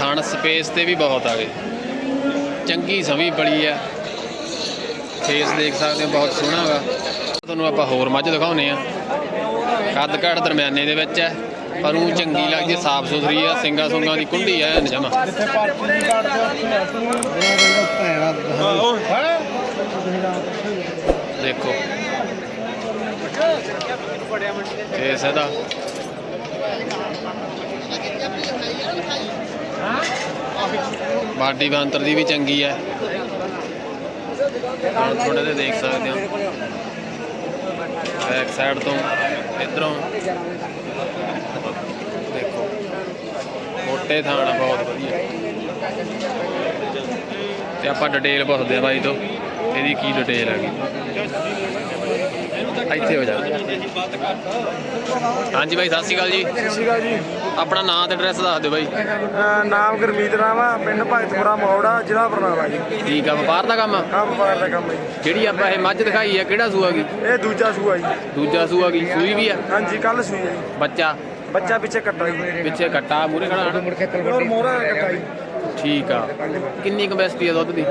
ਥਣ ਸਪੇਸ ਤੇ ਵੀ ਬਹੁਤ ਆ ਗਏ। ਚੰਗੀ ਸਵੀ ਬੜੀ ਆ। ਫੇਸ ਦੇਖ ਸਕਦੇ ਹੋ, ਬਹੁਤ ਸੋਹਣਾ ਵਾ। ਤੁਹਾਨੂੰ ਆਪਾਂ ਹੋਰ ਮੱਝ ਦਿਖਾਉਨੇ ਆ ਕੱਦ ਘੜ ਦਰਮਿਆਨੇ ਦੇ ਵਿੱਚ ਹੈ ਪਰ ਉਹ ਚੰਗੀ ਲੱਗਦੀ ਹੈ ਸਾਫ਼ ਸੁਥਰੀ ਆ ਸਿੰਗਾ ਸੁੰਗਾ ਦੀ ਕੁੰਡੀ ਐ ਜਮਾ। ਦੇਖੋ। ਫੇਸ ਇਹਦਾ। ਬਾਡੀ ਬਾਂਤਰ ਦੀ ਵੀ ਚੰਗੀ ਹੈ। ਹੁਣ ਥੋੜੇ ਦੇ ਦੇਖ ਸਕਦੇ ਹੋ। ਬੈਕ ਸਾਈਡ ਤੋਂ ਇਧਰੋਂ। ਦੇਖੋ। ਮੋਟੇ ਥਾਣ ਬਹੁਤ ਵਧੀਆ। ਤੇ ਆਪਾਂ ਡਿਟੇਲ ਪੁੱਛਦੇ ਆ ਬਾਈ ਤੋਂ, ਇਹਦੀ ਕੀ ਡਿਟੇਲ ਹੈਗੀ। ਇੱਥੇ ਹੋ ਜਾ। ਹਾਂਜੀ ਬਾਈ ਸਤਿ ਸ਼੍ਰੀ ਅਕਾਲ ਜੀ। ਸਤਿ ਸ਼੍ਰੀ ਅਕਾਲ ਜੀ। ਆਪਣਾ ਨਾਮ ਤੇ ਐਡਰੈਸ ਦੱਸ ਦਿਓ ਬਾਈ। ਅਹ ਨਾਮ ਗੁਰਮੀਤ ਰਾਮ ਆ ਪਿੰਡ ਭਗਤਪੁਰਾ ਮੋੜਾ ਜ਼ਿਲ੍ਹਾ ਬਰਨਾਲਾ ਜੀ। ਠੀਕ ਆ ਵਪਾਰ ਦਾ ਕੰਮ? ਆ ਆਹ ਵਪਾਰ ਦਾ ਕੰਮ ਹੈ ਜੀ। ਜਿਹੜੀ ਆਪਾਂ ਇਹ ਮੱਝ ਦਿਖਾਈ ਆ ਕਿਹੜਾ ਸੂਆ ਗਈ ਇਹ ਦੂਜਾ ਸੂਆ ਜੀ। ਦੂਜਾ ਸੂਆ ਗਈ ਸੂਈ ਵੀ ਆ? ਹਾਂਜੀ ਕੱਲ ਸੂਈ ਜੀ। ਬੱਚਾ? ਬੱਚਾ ਪਿੱਛੇ ਕੱਟਾ ਜੀ। ਪਿੱਛੇ ਕੱਟਾ ਮੂਰੇ ਖੜਾ ਹਨਾ? ਹੋਰ ਮੋਹਰਾ ਦਾ ਕੱਟਾ ਜੀ। ਠੀਕ ਆ। ਕਿੰਨੀ ਕਪੈਸਿਟੀ ਆ ਦੁੱਧ ਦੀ?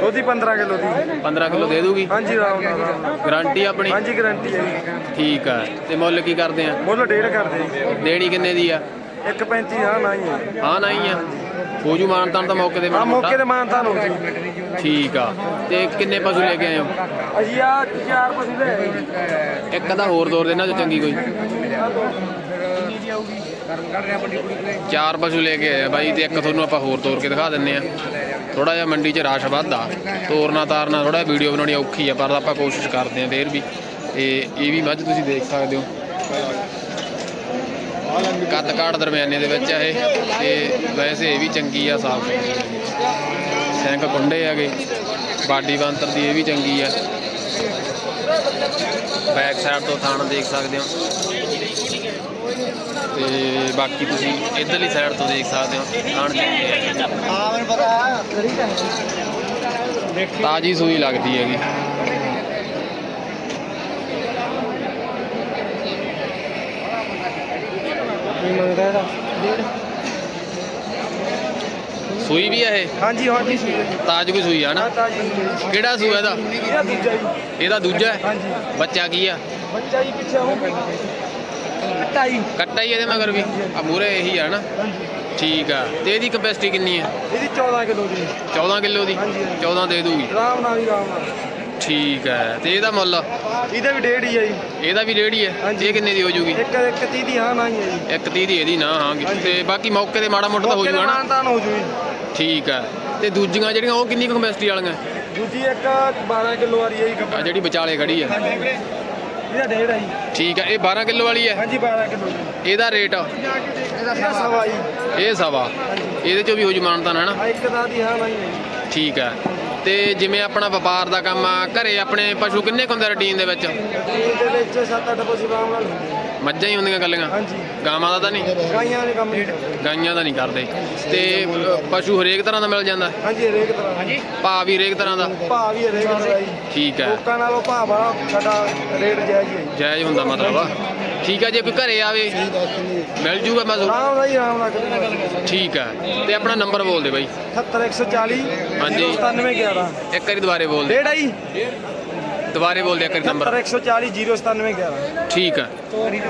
ਦੋਧੀ 15 ਕਿਲੋ ਦੀ। 15 ਕਿਲੋ ਦੇ ਦੂਗੀ? ਹਾਂਜੀ ਰਾਮ ਨਾਲ ਰਾਮ ਨਾਲ। ਗਾਰੰਟੀ ਆਪਣੀ? ਹਾਂਜੀ ਗਾਰੰਟੀ ਹੈ ਜੀ। ਠੀਕ ਆ। ਤੇ ਮੁੱਲ ਕੀ ਕਰਦੇ ਆ? ਮੁੱਲ ਡੇਢ ਕਰਦੇ ਜੀ। ਦੇਣੀ ਕਿੰਨੇ ਦੀ ਆ? 1.35 ਹਾਂ ਨਾ ਹੀ ਹੈ। ਹਾਂ ਨਹੀਂ ਆ। ਹੋ ਜੂ ਮਾਨਤਾਨ ਤਾਂ ਮੌਕੇ ਤੇ ਆ ਮਾੜਾ ਮੌਕੇ ਤੇ ਮਾਨਤਾ ਹੋ ਜੀ। ਠੀਕ ਆ। ਤੇ ਕਿੰਨੇ ਪਸ਼ੂ ਲੈ ਕੇ ਆਏ ਹੋ? ਅਸੀਂ ਆ ਚਾਰ ਪਸ਼ੂ ਲੈ। ਇੱਕ ਅੱਧਾ ਹੋਰ ਦੋਰ ਦੇਣਾ ਜੋ ਚੰਗੀ ਕੋਈ। ਚਾਰ ਪਸ਼ੂ ਲੈ ਕੇ ਆਏ ਬਾਈ ਤੇ ਇੱਕ ਤੁਹਾਨੂੰ ਆਪਾਂ ਹੋਰ ਤੋਰ ਕੇ ਦਿਖਾ ਦਿੰਨੇ ਆ ਥੋੜਾ ਜਿਹਾ ਮੰਡੀ 'ਚ ਰਸ਼ ਵੱਧਦਾ। ਤੋਰਨਾ, ਤਾਰਨਾ ਥੋੜਾ ਵੀਡੀਓ ਬਣਾਉਣੀ ਔਖੀ ਆ, ਪਰ ਆਪਾਂ ਕੋਸ਼ਿਸ਼ ਕਰਦੇ ਆ ਫੇਰ ਵੀ। ਤੇ ਇਹ ਵੀ ਮੱਝ ਤੁਸੀਂ ਦੇਖ ਸਕਦੇ ਹੋ। ਕੱਦ ਕਾਠ ਦਰਮਿਆਨੇ ਦੇ ਵਿੱਚ ਆ ਇਹ। ਤੇ ਵੈਸੇ ਇਹ ਵੀ ਚੰਗੀ ਆ ਸਾਫ਼। ਸਿੰਘ ਕੁੰਡੇ ਹੈਗੇ। ਬਾਡੀ ਬੰਤਰ ਦੀ ਇਹ ਵੀ ਚੰਗੀ ਆ। ਬੈਕ ਸਾਈਡ ਤੋਂ ਥਾਣ ਦੇਖ ਸਕਦੇ ਹੋ। ਤੇ ਬਾਕੀ ਤੁਸੀਂ ਇਧਰਲੀ ਸਾਈਡ ਤੋਂ ਦੇਖ ਸਕਦੇ ਹੋ ਥਾਣ ਚੰਗੇ ਆ ਹਾਂ ਮੈਨੂੰ ਪਤਾ ਤਾਜੀ ਸੂਈ ਲੱਗਦੀ ਹੈਗੀ। ਸੂਈ ਵੀ ਇਹ? ਹਾਂਜੀ ਹਾਂਜੀ ਸੂਈ ਹੈ ਤਾਜ ਕੋਈ ਸੂਈ ਆ ਨਾ? ਤਾਜੀ ਹੈ। ਕਿਹੜਾ ਸੂਆ ਇਹਦਾ? ਇਹਦਾ ਦੂਜਾ ਜੀ। ਇਹਦਾ ਦੂਜਾ ਹੈ? ਹਾਂਜੀ। ਬੱਚਾ ਕੀ ਆ? ਬੱਚਾ ਜੀ ਪਿੱਛੇ ਹੋ ਕੱਟਾ ਹੀ ਇਹਦੇ ਮਗਰ ਵੀ। ਆ ਮੂਰੇ ਇਹੀ ਆ ਨਾ। ਠੀਕ ਆ। ਤੇ ਇਹਦੀ ਕਪੈਸਿਟੀ ਕਿੰਨੀ ਆ? ਇਹਦੀ 14 ਕਿਲੋ ਦੀ। 14 ਕਿਲੋ ਦੀ? ਹਾਂਜੀ, ਹਾਂਜੀ। 14 ਦੇ ਦੂਗੀ। ਆਰਾਮ ਨਾਲ ਹੀ ਆਰਾਮ ਨਾਲ। ਠੀਕ ਹੈ ਤੇ ਇਹਦਾ ਮੁੱਲ? ਇਹਦੇ ਵੀ ਡੇਢ ਹੀ ਹੈ ਜੀ। ਇਹਦਾ ਵੀ ਰੇੜੀ ਹੈ ਹਾਂਜੀ। ਇਹ ਕਿੰਨੇ ਦੀ ਹੋ ਜੂਗੀ? ਇੱਕ ਇੱਕ ਤੀਹ ਦੀ ਹਾਂ ਨਾ ਹੀ ਹੈ ਜੀ। ਇੱਕ 30 ਦੀ ਇਹਦੀ ਨਾ ਹਾਂਗੀ ਹਾਂਜੀ। ਤੇ ਬਾਕੀ ਮੌਕੇ ਤੇ ਮਾੜਾ ਮੋਟਾ ਤਾਂ ਹੋ ਤੇ ਜੂਗਾ ਨਾ? ਮਾਨਤਾਨ ਹੋ ਜੂ ਜੀ ਠੀਕ ਹੈ ਤੇ ਦੂਜੀਆਂ ਜਿਹੜੀਆਂ ਉਹ ਕਿੰਨੀ ਕਪੈਸਿਟੀ ਵਾਲੀਆਂ? ਦੂਜੀ ਇੱਕ 12 ਕਿਲੋ ਵਾਲੀ ਹੈ ਜੀ ਜਿਹੜੀ ਵਿਚਾਲੇ ਖੜੀ ਆ। ਇਹਦਾ ਡੇਢ ਹੈ ਜੀ? ਠੀਕ ਹੈ ਇਹ 12 ਕਿਲੋ ਵਾਲੀ ਹੈ? ਹਾਂਜੀ 12 ਕਿਲੋ ਇਹਦਾ ਰੇਟ? ਇਹਦਾ ਸਵਾ ਜੀ। ਇਹ ਸਵਾ? ਇਹਦੇ ਚੋਂ ਵੀ ਹੋ ਜੂ ਮਾਨਤਾ ਨਾ? ਆ ਇੱਕ ਦਾ ਦੀ ਹਾਂ ਨਾ ਹੀ ਹੈ ਜੀ। ਠੀਕ ਹੈ ਤੇ ਜਿਵੇਂ ਆਪਣਾ ਵਪਾਰ ਦਾ ਕੰਮ ਆ ਘਰੇ ਆਪਣੇ ਪਸ਼ੂ ਕਿੰਨੇ ਹੁੰਦੇ ਰੂਟੀਨ ਦੇ ਵਿੱਚ? ਇਹਦੇ ਵਿੱਚ 7-8 ਪਸ਼ੂ ਨਾਲ ਹੁੰਦੇ ਆ। ਮੱਝਾਂ ਹੀ ਹੁੰਦੀਆਂ ਗੱਲੀਆਂ ਹਾਂਜੀ। ਗਾਵਾਂ ਦਾ ਤਾਂ ਨਹੀਂ? ਗਾਈਆਂ ਦੇ ਕੰਮ ਨਹੀਂ ਕਰਦੇ। ਗਾਈਆਂ ਦਾ ਨਹੀਂ ਕਰਦੇ। ਤੇ ਪਸ਼ੂ ਹਰੇਕ ਤਰ੍ਹਾਂ ਦਾ ਮਿਲ ਜਾਂਦਾ? ਹਾਂਜੀ ਹਰੇਕ ਤਰ੍ਹਾਂ ਹਾਂਜੀ। ਭਾਅ ਵੀ ਹਰੇਕ ਤਰ੍ਹਾਂ ਦਾ? ਭਾਅ ਵੀ ਹਰੇਕ ਤਰ੍ਹਾਂ ਜੀ। ਠੀਕ ਹੈ। ਲੋਕਾਂ ਨਾਲੋਂ ਭਾਅ ਵਾਲਾ ਸਾਡਾ ਰੇਟ ਜਾਇਜ਼ ਹੀ ਹੈ ਜੀ। ਜਾਇਜ਼ ਹੁੰਦਾ ਮਤਲਬ। ਆ ਠੀਕ ਹੈ ਜੇ ਕੋਈ ਘਰੇ ਆਵੇ ਮਿਲ ਜੂਗਾ ਮਜ਼ੂ ਆਰਾਮ ਨਾਲ ਹੀ ਆਰਾਮ ਨਾਲ ਕਰਨਾ ਠੀਕ ਹੈ। ਤੇ ਆਪਣਾ ਨੰਬਰ ਬੋਲ ਦੇ ਬਾਈ। 78140 ਹਾਂਜੀ। 9711 ਇੱਕ ਵਾਰੀ ਦੁਬਾਰੇ ਬੋਲ ਦੇ। ਡੇਢ ਆ ਜੀ ਦੁਬਾਰੇ ਬੋਲ ਦੇ ਇੱਕ ਵਾਰੀ ਨੰਬਰ। 78140 9711 ਠੀਕ ਹੈ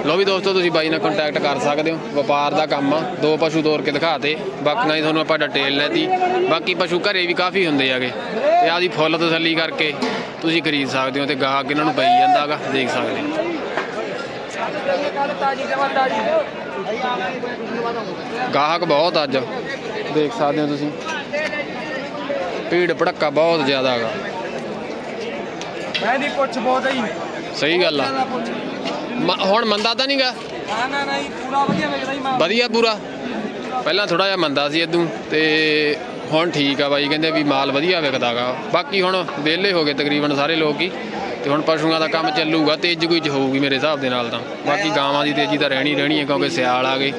ਲੋ ਵੀ ਦੋਸਤੋ ਤੁਸੀਂ ਬਾਈ ਨਾਲ ਕੰਟੈਕਟ ਕਰ ਸਕਦੇ ਹੋ। ਵਪਾਰ ਦਾ ਕੰਮ ਆ। ਦੋ ਪਸ਼ੂ ਤੋਰ ਕੇ ਦਿਖਾਤੇ ਬਾਕੀਆਂ ਦੀ ਤੁਹਾਨੂੰ ਆਪਾਂ ਡਿਟੇਲ ਲੈਤੀ। ਬਾਕੀ ਪਸ਼ੂ ਘਰੇ ਵੀ ਕਾਫੀ ਹੁੰਦੇ ਆਗੇ ਤੇ ਆਦੀ ਫੁੱਲ ਤਸੱਲੀ ਕਰਕੇ ਤੁਸੀਂ ਖਰੀਦ ਸਕਦੇ ਹੋ ਤੇ ਗਾਹਕ ਇਹਨਾਂ ਨੂੰ ਪਈ ਜਾਂਦਾਗਾ ਦੇਖ ਸਕਦੇ ਹੋ। ਗਾਹਕ ਬਹੁਤ ਅੱਜ। ਦੇਖ ਸਕਦੇ ਹੋ ਤੁਸੀਂ। ਭੀੜ ਭੜੱਕਾ ਬਹੁਤ ਜ਼ਿਆਦਾ ਹੈਗਾ। ਮੈਂ ਦੀ ਪੁੱਛ ਬਹੁਤ ਹੈ ਸਹੀ ਗੱਲ ਆ। ਮ- ਹੁਣ ਮੰਦਾ ਤਾਂ ਨਹੀਂਗਾ? ਨਾ ਨਾ ਨਾ ਜੀ ਪੂਰਾ ਵਧੀਆ ਵੇਚਦਾ ਜੀ ਮਾਲ ਵਧੀਆ ਪੂਰਾ? ਪਹਿਲਾਂ ਥੋੜਾ ਜਿਹਾ ਮੰਦਾ ਸੀ ਇਦੋਂ ਤੇ ਹੁਣ ਠੀਕ ਆ ਬਾਈ ਕਹਿੰਦੇ ਵੀ ਮਾਲ ਵਧੀਆ ਵਿਕਦਾਗਾ। ਬਾਕੀ ਹੁਣ ਵਿਹਲੇ ਹੋ ਗਏ ਤਕਰੀਬਨ ਸਾਰੇ ਲੋਕ ਹੀ। ਤੇ ਹੁਣ ਪਸ਼ੂਆਂ ਦਾ ਕੰਮ ਚੱਲੂਗਾ, ਤੇਜ਼ ਕੋਈ ਚ ਹੋਊਗੀ ਮੇਰੇ ਹਿਸਾਬ ਦੇ ਨਾਲ ਤਾਂ। ਬਾਕੀ ਗਾਵਾਂ ਦੀ ਤੇਜ਼ੀ ਤਾਂ ਰਹਿਣੀ ਰਹਿਣੀ ਹੈ ਕਿਉਂਕਿ ਸਿਆਲ ਆ ਗਏ।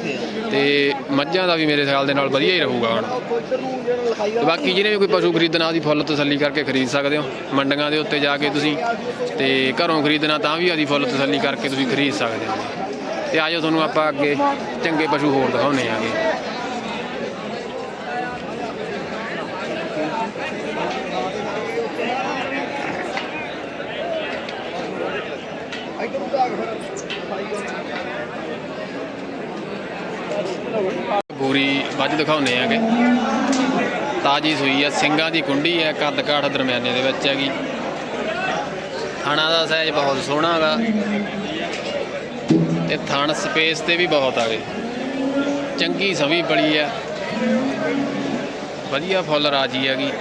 ਤੇ ਮੱਝਾਂ ਦਾ ਵੀ ਮੇਰੇ ਖਿਆਲ ਦੇ ਨਾਲ ਵਧੀਆ ਹੀ ਰਹੂਗਾ ਹੁਣ। ਤੇ ਬਾਕੀ ਜਿਹਨੇ ਵੀ ਕੋਈ ਪਸ਼ੂ ਖਰੀਦਣਾ, ਉਹਦੀ ਫੁੱਲ ਤਸੱਲੀ ਕਰਕੇ ਖਰੀਦ ਸਕਦੇ ਹੋ। ਮੰਡੀਆਂ ਦੇ ਉੱਤੇ ਜਾ ਕੇ ਤੁਸੀਂ ਤੇ ਘਰੋਂ ਖਰੀਦਣਾ ਤਾਂ ਵੀ ਆਦੀ ਫੁੱਲ ਤਸੱਲੀ ਕਰਕੇ ਤੁਸੀਂ ਖਰੀਦ ਸਕਦੇ ਹੋ। ਤੇ ਆਜੋ ਤੁਹਾਨੂੰ ਆਪਾਂ ਅੱਗੇ ਚੰਗੇ ਪਸ਼ੂ ਹੋਰ ਦਿਖਾਉਣੇ ਆਗੇ ਬੂਰੀ ਵੱਜ ਦਿਖਾਉਨੇ ਆਗੇ ਤਾਜੀ ਸੂਈ ਆ ਸਿੰਘਾਂ ਦੀ ਕੁੰਡੀ ਹੈ ਕੱਦ ਕਾਠ ਦਰਮਿਆਨੇ ਦੇ ਵਿੱਚ ਹੈਗੀ। ਥਾਣਾ ਦਾ ਸਾਈਜ਼ ਬਹੁਤ ਸੋਹਣਾ ਹੈਗਾ। ਤੇ ਥਣ ਸਪੇਸ ਤੇ ਵੀ ਬਹੁਤ ਆ ਗਏ। ਚੰਗੀ ਸਵੀ ਬੜੀ ਆ ਵਧੀਆ ਫੁੱਲ ਰਾਜੀ ਹੈਗੀ।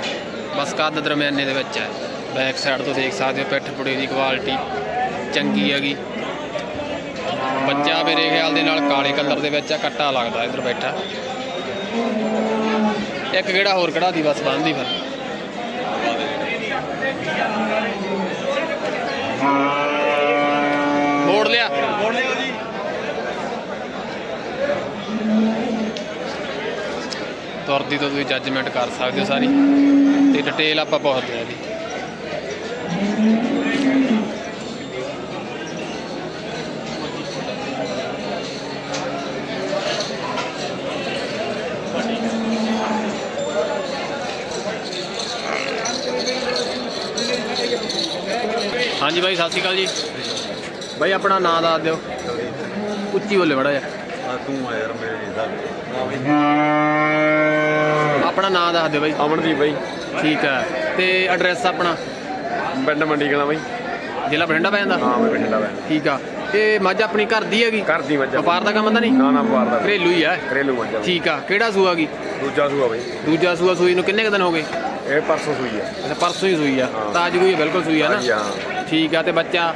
ਬਸ ਕੱਦ ਦਰਮਿਆਨੇ ਦੇ ਵਿੱਚ ਹੈ। ਬੈਕ ਸਾਈਡ ਤੋਂ ਦੇਖ ਸਕਦੇ ਹੋ ਪਿੱਠ ਪੁੜੇ ਦੀ ਕੁਆਲਿਟੀ ਚੰਗੀ ਹੈਗੀ। ਬੱਚਾ ਮੇਰੇ ਖਿਆਲ ਦੇ ਨਾਲ ਕਾਲੇ ਕਲਰ ਦੇ ਵਿੱਚ ਆ, ਕੱਟਾ ਲੱਗਦਾ ਇੱਧਰ ਬੈਠਾ। ਇੱਕ ਕਿਹੜਾ ਹੋਰ ਕਢਾ ਦੀ, ਬਸ ਬੰਨਦੀ ਫਿਰ। ਮੋੜ ਲਿਆ। ਤੁਰਦੀ ਤੋਂ ਤੁਸੀਂ ਜੱਜਮੈਂਟ ਕਰ ਸਕਦੇ ਹੋ ਸਾਰੀ। ਤੇ ਡਿਟੇਲ ਆਪਾਂ ਬਹੁਤ ਹੈ ਇਹਦੀ ਹਾਂਜੀ ਬਾਈ ਸਤਿ ਸ਼੍ਰੀ ਅਕਾਲ ਜੀ। ਬਾਈ ਆਪਣਾ ਨਾਮ ਦੱਸ ਦਿਓ। ਉੱਚੀ ਬੋਲੇ ਮੜਾ ਜਾ ਤੂੰ ਆ ਯਾਰ ਮੇਰੇ ਦਾ ਆਪਣਾ ਨਾਮ ਦੱਸ ਦਿਓ ਬਾਈ। ਅਮਨਦੀਪ ਬਾਈ। ਠੀਕ ਹੈ ਤੇ ਐਡਰੈਸ ਆਪਣਾ? ਪਿੰਡ ਮੰਡੀ ਕਲਾਂ ਬਾਈ। ਜ਼ਿਲ੍ਹਾ ਬਠਿੰਡਾ ਪੈ ਜਾਂਦਾ? ਹਾਂ ਮੈਂ ਬਠਿੰਡਾ ਬਾਈ ਠੀਕ ਆ। ਤੇ ਮੱਝ ਆਪਣੀ ਘਰ ਦੀ ਹੈਗੀ? ਘਰ ਦੀ ਮੱਝ। ਵਪਾਰ ਦਾ ਕੰਮ ਤਾਂ ਨਹੀਂ? ਨਾ ਨਾ ਵਪਾਰ ਦਾ। ਘਰੇਲੂ ਹੀ ਆ। ਘਰੇਲੂ ਮੱਝ। ਠੀਕ ਆ। ਕਿਹੜਾ ਸੂਆ ਗਈ ਦੂਜਾ ਸੂਆ ਬਾਈ। ਦੂਜਾ ਸੂਆ ਸੂਈ ਨੂੰ ਕਿੰਨੇ ਕੁ ਦਿਨ ਹੋ ਗਏ? ਇਹ ਪਰਸੋਂ ਸੂਈ ਆ। ਅੱਛਾ ਪਰਸੋਂ ਹੀ ਸੂਈ ਆ। ਤਾਜ ਕੋਈ ਬਿਲਕੁਲ ਸੂਈ ਆ ਨਾ? ਹਾਂ। ਠੀਕ ਆ ਤੇ ਬੱਚਾ?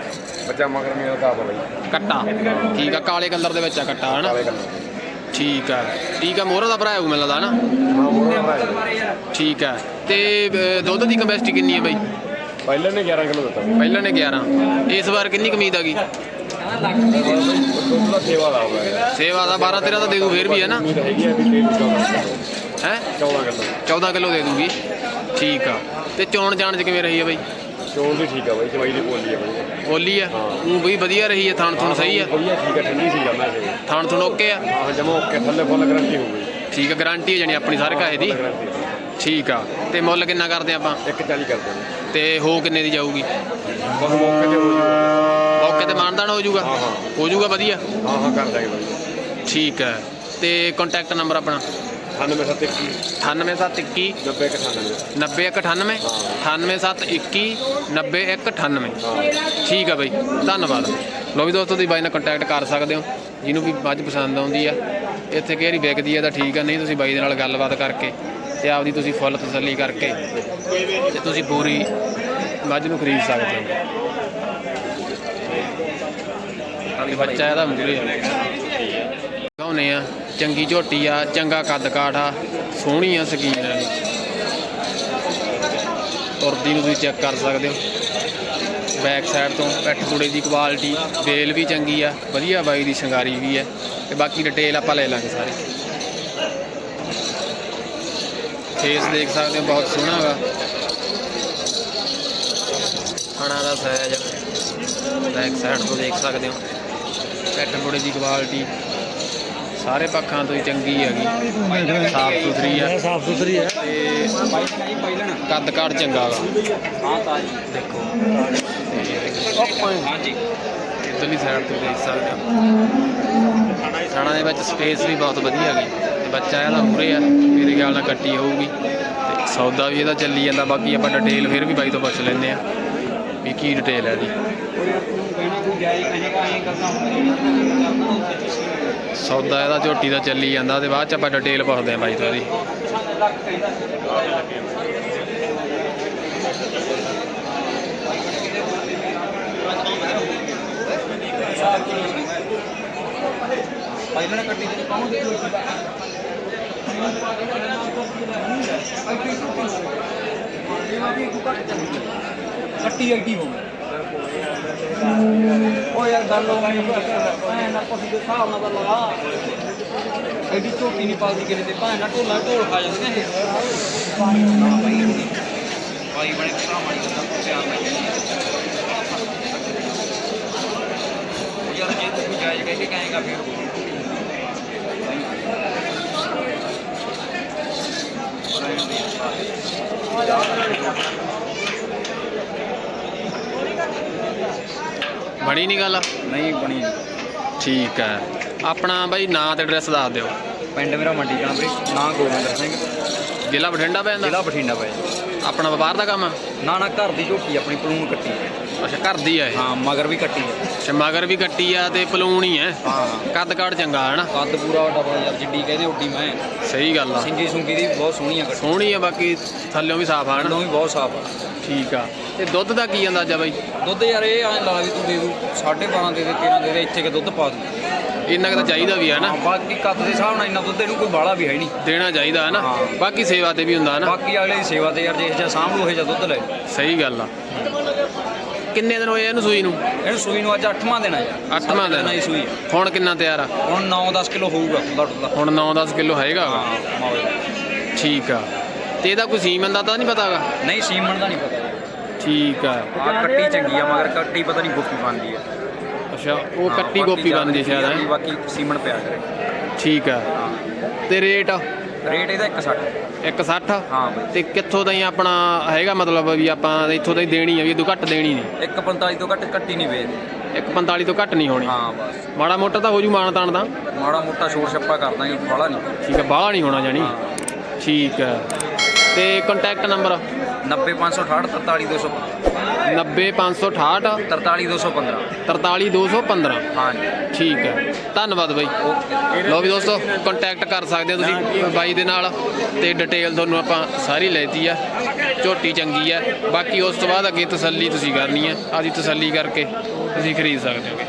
ਬੱਚਾ ਮਗਰ ਮੇਰਾ ਦਾ ਬਾਈ। ਕੱਟਾ। ਠੀਕ ਆ ਕਾਲੇ ਕਲਰ ਦੇ ਵਿੱਚ ਆ ਕੱਟਾ ਹਨਾ? ਕਾਲੇ ਕਲਰ ਠੀਕ ਆ। ਠੀਕ ਆ ਮੋਹਰਾ ਦਾ ਭਰਾ ਹੋਊ ਮੈਨੂੰ ਲੱਗਦਾ ਹਨਾ? ਹਾਂ ਮੋਹਰਾ ਭਰਾ ਠੀਕ ਆ। ਤੇ ਦੁੱਧ ਦੀ ਕਪੈਸਿਟੀ ਕਿੰਨੀ ਹੈ ਬਾਈ? ਪਹਿਲੇ ਨੇ 11 ਕਿਲੋ ਦਿੱਤਾ। ਪਹਿਲਾਂ ਨੇ 11 ਇਸ ਵਾਰ ਕਿੰਨੀ ਕਮੀਦ ਆ ਗਈ? ਦੁੱਧ ਦਾ ਸੇਵਾ ਦਾ ਹੋਇਆ ਸੇਵਾ ਦਾ 12 13 ਤਾਂ ਦੇ ਦੂ ਫੇਰ ਵੀ ਹੈ ਨਾ ਉਮੀਦ ਹੈਗੀ ਆ ਵੀ ਤੇਲ 14 ਹੈ? 14 ਕਿਲੋ। 14 ਕਿਲੋ ਦੇ ਦੂਗੀ। ਠੀਕ ਆ। ਤੇ ਚੌਣ ਜਾਣ ਚ ਕਿਵੇਂ ਰਹੀ ਹੈ ਬਾਈ? ਚੋਲ ਦੀ ਠੀਕ ਆ ਬਾਈ ਚਵਾਈ ਦੀ ਬੋਲੀ ਆ ਬਾਈ। ਬੋਲੀ ਆ? ਉਹ ਬਈ ਵਧੀਆ ਰਹੀ ਹੈ ਥਾਣ ਥੁਣ ਸਹੀ ਆ? ਵਧੀਆ ਠੀਕ ਆ ਠੰਡੀ ਸੀ ਮੈਂ ਸੇ ਥਾਣ ਥੁਣ ਓਕੇ ਆ? ਹਾਂ ਜਮਾ ਓਕੇ ਥੱਲੇ ਫੁੱਲ ਗਰੰਟੀ ਹੋ ਗਈ। ਠੀਕ ਆ ਗਾਰੰਟੀ ਹੈ ਜਾਨੀ ਆਪਣੀ ਸਾਰੇ ਕਾਹੇ ਦੀ? ਠੀਕ ਆ ਤੇ ਮੁੱਲ ਕਿੰਨਾ ਕਰਦੇ ਆਪਾਂ? 140 ਕਰਦੇ ਨੇ ਤੇ ਹੋ ਕਿੰਨੇ ਦੀ ਜਾਊਗੀ? ਬਸ ਮੌਕੇ ਤੇ ਹੋ ਜੂ ਮੌਕੇ ਤੇ ਮਾਨਦਾਨ ਹੋ ਜਾਊਗਾ ਹਾਂ, ਹਾਂ। ਹੋ ਜਾਊਗਾ ਵਧੀਆ? ਹਾਂ ਹਾਂ ਕਰ ਦਾਂਗੇ ਬਾਈ। ਠੀਕ ਹੈ ਤੇ ਕੰਟੈਕਟ ਨੰਬਰ ਆਪਣਾ? 9771 98721 90 98 9198 98721 9198 ਠੀਕ ਆ ਬਾਈ ਧੰਨਵਾਦ। ਲੋ ਵੀ ਦੋਸਤੋ ਤੁਸੀਂ ਬਾਈ ਨਾਲ ਕੰਟੈਕਟ ਕਰ ਸਕਦੇ ਹੋ। ਜਿਹਨੂੰ ਵੀ ਮੱਝ ਪਸੰਦ ਆਉਂਦੀ ਆ ਇੱਥੇ ਕਿਹੜੀ ਵਿਕਦੀ ਆ ਤਾਂ ਠੀਕ ਆ ਨਹੀਂ ਤੁਸੀਂ ਬਾਈ ਦੇ ਨਾਲ ਗੱਲਬਾਤ ਕਰਕੇ ਤੇ ਆਪਦੀ ਤੁਸੀਂ ਫੁੱਲ ਤਸੱਲੀ ਕਰਕੇ ਤੇ ਤੁਸੀਂ ਪੂਰੀ ਮੱਝ ਨੂੰ ਖਰੀਦ ਸਕਦੇ ਹੋ। ਬੱਚਾ ਇਹਦਾ ਮੂਰੇ ਆ। ਗਾਉਨੇ ਆ, ਚੰਗੀ ਝੋਟੀ ਆ, ਚੰਗਾ ਕੱਦ ਕਾਠ ਆ, ਸੋਹਣੀ ਆ ਸਕੀਨ ਆ ਤੁਰਦੀ ਨੂੰ ਤੁਸੀਂ ਚੈੱਕ ਕਰ ਸਕਦੇ ਹੋ। ਬੈਕ ਸਾਈਡ ਤੋਂ ਪੈਟ ਪੁੜੇ ਦੀ ਕੁਆਲਿਟੀ ਬੇਲ ਵੀ ਚੰਗੀ ਆ, ਵਧੀਆ ਬਾਈ ਦੀ ਸ਼ਿੰਗਾਰੀ ਵੀ ਹੈ ਤੇ ਬਾਕੀ ਡਿਟੇਲ ਆਪਾਂ ਲੈ ਲਾਂਗੇ ਸਾਰੀ। ਫੇਸ ਦੇਖ ਸਕਦੇ ਹੋ, ਬਹੁਤ ਸੋਹਣਾ ਹੈਗਾ ਖਾਣਾ ਦਾ ਸਾਈਜ਼ ਬੈਕ ਸਾਈਡ ਤੋਂ ਦੇਖ ਸਕਦੇ ਹੋ। ਪੈਟ ਪੁੜੇ ਦੀ ਕੁਆਲਿਟੀ ਸਾਰੇ ਪੱਖਾਂ ਤੋਂ ਹੀ ਚੰਗੀ ਹੈਗੀ। ਸਾਫ਼ ਸੁਥਰੀ ਆ ਸਾਫ਼ ਸੁਥਰੀ ਹੈ। ਤੇ ਕੱਦ ਕਾਠ ਚੰਗਾ ਵਾ। ਦੇਖੋ। ਹਾਂਜੀ। ਇਧਰਲੀ ਸਾਈਡ ਤੋਂ ਦੇਖ ਸਕਦੇ ਹੋ। ਥਾਣਾ ਦੇ ਵਿੱਚ ਸਪੇਸ ਵੀ ਬਹੁਤ ਵਧੀਆ ਹੈਗੀ। ਤੇ ਬੱਚਾ ਇਹਦਾ ਮੂਰੇ ਆ। ਮੇਰੇ ਖਿਆਲ ਨਾਲ ਕੱਟੀ ਹੋਊਗੀ। ਤੇ ਸੌਦਾ ਵੀ ਇਹਦਾ ਚੱਲੀ ਜਾਂਦਾ। ਬਾਕੀ ਆਪਾਂ ਡਿਟੇਲ ਫਿਰ ਵੀ ਬਾਈ ਤੋਂ ਪੁੱਛ ਲੈਂਦੇ ਆ ਵੀ ਕੀ ਡਿਟੇਲ ਹੈ ਇਹਦੀ। ਸੌਦਾ ਇਹਦਾ ਝੋਟੀ ਦਾ ਚੱਲੀ ਜਾਂਦਾ ਤੇ ਬਾਅਦ ਚ ਆਪਾਂ ਡਿਟੇਲ ਪੁੱਛਦੇ ਆ ਬਾਈ ਤੋਂ ਇਹਦੀ। ਕੱਟੀ ਆਈਟੀ ਹੋ ਉਹ ਯਾਰ ਗੱਲ ਹੋ ਗਈ ਭਾਂ ਨਾ ਪਸ਼ੂ ਦੇ ਹਿਸਾਬ ਨਾਲ ਲਗਾ ਐਡੀ ਝੋਟੀ ਨਹੀਂ ਪਾਲਦੀ ਕਿਸੇ ਤੇ ਭਾਂ ਨਾ ਢੋਲਾ ਢੋਲ ਖਾ ਜਾਂਦੇ ਨੇ ਭਾਈ ਬਣੇ ਭਰਾ ਮਾਰੀ ਜਾਂਦਾ ਪਿਆਰ ਨਾਲ ਯਾਰ ਜੇ ਤੂੰ ਕਹਿ ਕੇ ਕਹੇਗਾ ਫਿਰ। ਬਣੀ ਨਹੀਂ ਗੱਲ? ਨਹੀਂ ਬਣੀ ਠੀਕ ਹੈ। ਆਪਣਾ ਬਾਈ ਨਾਂ ਤੇ ਐਡਰੈਸ ਦੱਸ ਦਿਓ। ਪਿੰਡ ਮੇਰਾ ਮੰਡੀ ਕਲਾਂ ਵੀਰੇ ਨਾਂ ਗੋਬਿੰਦਰ ਸਿੰਘ। ਜ਼ਿਲ੍ਹਾ ਬਠਿੰਡਾ ਪੈਂਦਾ? ਜ਼ਿਲ੍ਹਾ ਬਠਿੰਡਾ ਪਏ ਆਪਣਾ ਵਪਾਰ ਦਾ ਕੰਮ? ਆ ਨਾ ਨਾ ਘਰ ਦੀ ਝੋਟੀ ਆਪਣੀ ਪਲੂਣ ਕੱਟੀ ਅੱਛਾ ਘਰ ਦੀ ਆ ਇਹ? ਹਾਂ ਮਗਰ ਵੀ ਕੱਟੀ ਹੈ। ਅੱਛਾ ਮਗਰ ਵੀ ਕੱਟੀ ਆ ਤੇ ਪਲੂਣ ਹੀ ਹੈ? ਹਾਂ। ਕੱਦ ਕਾਠ ਚੰਗਾ ਹੈ ਨਾ? ਕੱਦ ਪੂਰਾ ਵੱਡਾ ਬੜਾ ਯਾਰ ਜਿੱਡੀ ਕਹਦੇ ਓਡੀ ਮੈਂ। ਸਹੀ ਗੱਲ ਆ। ਸਿੰਗੀ ਸੁੰਗੀ ਦੀ ਬਹੁਤ ਸੋਹਣੀ ਆ ਕੱਟੀ। ਸੋਹਣੀ ਆ ਬਾਕੀ ਥੱਲਿਓਂ ਵੀ ਸਾਫ਼ ਆ ਨਾ? ਵੀ ਬਹੁਤ ਸਾਫ਼ ਆ। ਠੀਕ ਆ। ਤੇ ਦੁੱਧ ਦਾ ਕੀ ਅੰਦਾਜ਼ਾ ਬਾਈ? ਦੁੱਧ ਯਾਰ ਇਹ ਐਂ ਲਾ ਵੀ ਤੂੰ ਦੇ ਦੂ 12.5 ਦੇ ਦੇ 13 ਦੇ ਦੇ ਇੱਥੇ ਕਿ ਦੁੱਧ ਪਾ ਦੂ। ਇੰਨਾ ਕੁ ਤਾਂ ਚਾਹੀਦਾ ਵੀ ਹੈ ਨਾ। ਹਾਂ, ਬਾਕੀ ਕੱਦ ਦੇ ਹਿਸਾਬ ਨਾਲ ਇੰਨਾ ਦੁੱਧ ਇਹਨੂੰ ਕੋਈ ਬਾਲਾ ਵੀ ਹੈ ਨਹੀਂ। ਦੇਣਾ ਚਾਹੀਦਾ ਹੈ ਨਾ। ਹਾਂ। ਬਾਕੀ ਸੇਵਾ ਤੇ ਵੀ ਹੁੰਦਾ ਹੈ ਨਾ। ਬਾਕੀ ਅਗਲੇ ਦੀ ਸੇਵਾ ਤੇ ਯਾਰ ਜੇ ਜਿਹਾ ਸਾਂਭ ਲੂ ਇਹ ਜਿਹਾ ਦੁੱਧ ਲੈ। ਸਹੀ ਗੱਲ ਆ। ਕਿੰਨੇ ਦਿਨ ਹੋਏ ਇਹਨੂੰ ਸੂਈ ਨੂੰ? ਇਹਨੂੰ ਸੂਈ ਨੂੰ ਅੱਜ 8ਵਾਂ ਦੇਣਾ ਯਾਰ। ਅੱਠਵਾਂ ਦਿਨ ਹੀ ਸੂਈ। ਹੁਣ ਕਿੰਨਾ ਤਿਆਰ ਆ? ਹੁਣ 9-10 ਕਿਲੋ ਹੋਊਗਾ ਖੁੱਲਾ ਡੁੱਲਾ ਹੁਣ 9-10 ਕਿਲੋ ਹੈਗਾ ਵਾ। ਹਾਂ ਠੀਕ ਆ। ਤੇ ਇਹਦਾ ਕੋਈ ਸੀਮਨ ਦਾ ਤਾਂ ਨਹੀਂ ਪਤਾਗਾ ਨਹੀਂ ਸੀਮਣ ਦਾ ਨਹੀਂ ਪਤਾ। ਠੀਕ ਆ। ਆ ਕੱਟੀ ਚੰਗੀ ਆ ਮਗਰ ਕੱਟੀ ਪਤਾ ਨਹੀਂ ਗੋਪੀ ਬਣਦੀ ਆ। ਅੱਛਾ ਉਹ ਹਾਂ, ਕੱਟੀ ਗੋਪੀ ਬਣਦੀ ਸ਼ਾਇਦ ਹੈਂ? ਬਾਕੀ ਸੀਮਣ ਪਿਆ ਕਰੇ। ਠੀਕ ਆ। ਤੇ ਰੇਟ ਰੇਟ ਇਹਦਾ 160 160 ਹਾਂ ਬਈ। ਤੇ ਕਿੱਥੋਂ ਤਾਈਂ ਆਪਣਾ ਹੈਗਾ ਮਤਲਬ ਵੀ ਆਪਾਂ ਇੱਥੋਂ ਤਾਈਂ ਦੇਣੀ ਆ ਵੀ ਇਦੋਂ ਘੱਟ ਦੇਣੀ ਨਹੀਂ? 145 ਤੋਂ ਘੱਟ ਕੱਟੀ ਨਹੀਂ ਵੇਚਦੇ। 145 ਤੋਂ ਘੱਟ ਨਹੀਂ ਹੋਣੀ? ਹਾਂ ਬਸ। ਮਾੜਾ ਮੋਟਾ ਤਾਂ ਹੋ ਜੂ ਮਾਣ ਤਾਣ ਦਾ ਮਾੜਾ ਮੋਟਾ ਸ਼ੋਰ ਛੱਪਾ ਕਰ ਦਾਂਗੇ ਬਾਹਲਾ ਨਹੀਂ। ਠੀਕ ਆ ਬਾਹਲਾ ਨਹੀਂ ਹੋਣਾ ਜਾਣੀ। ਠੀਕ ਆ। ਤੇ ਕੰਟੈਕਟ ਨੰਬਰ 90568 43215 90568 43215 43215 ਹਾਂਜੀ। ਠੀਕ ਹੈ। ਧੰਨਵਾਦ ਬਾਈ। ਲਓ ਵੀ ਦੋਸਤੋ ਕੰਟੈਕਟ ਕਰ ਸਕਦੇ ਹੋ ਤੁਸੀਂ ਬਾਈ ਦੇ ਨਾਲ ਤੇ ਡਿਟੇਲ ਤੁਹਾਨੂੰ ਆਪਾਂ ਸਾਰੀ ਲੈਤੀ ਆ। ਝੋਟੀ ਚੰਗੀ ਆ। ਬਾਕੀ ਉਸ ਤੋਂ ਬਾਅਦ ਅੱਗੇ ਤਸੱਲੀ ਤੁਸੀਂ ਕਰਨੀ ਆ। ਆਦੀ ਤਸੱਲੀ ਕਰਕੇ ਤੁਸੀਂ ਖਰੀਦ ਸਕਦੇ ਹੋਗੇ